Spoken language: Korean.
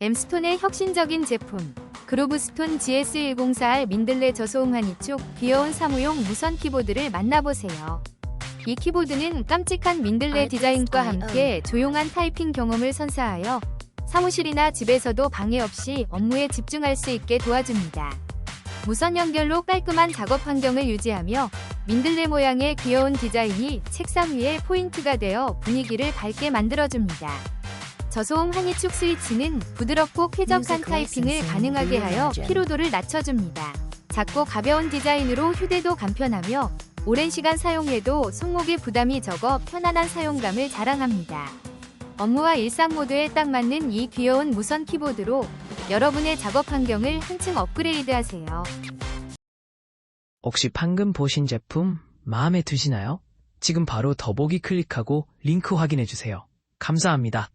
엠스톤의 혁신적인 제품 그로브스톤 GS104R 민들레 저소음 한이축 귀여운 사무용 무선 키보드를 만나보세요. 이 키보드는 깜찍한 민들레 디자인과 함께 조용한 타이핑 경험을 선사하여 사무실이나 집에서도 방해 없이 업무에 집중할 수 있게 도와줍니다. 무선 연결로 깔끔한 작업 환경을 유지하며 민들레 모양의 귀여운 디자인이 책상 위에 포인트가 되어 분위기를 밝게 만들어줍니다. 저소음 한이축 스위치는 부드럽고 쾌적한 타이핑을 가능하게 하여 피로도를 낮춰줍니다. 작고 가벼운 디자인으로 휴대도 간편하며 오랜 시간 사용해도 손목에 부담이 적어 편안한 사용감을 자랑합니다. 업무와 일상 모드에 딱 맞는 이 귀여운 무선 키보드로 여러분의 작업 환경을 한층 업그레이드 하세요. 혹시 방금 보신 제품 마음에 드시나요? 지금 바로 더보기 클릭하고 링크 확인해주세요. 감사합니다.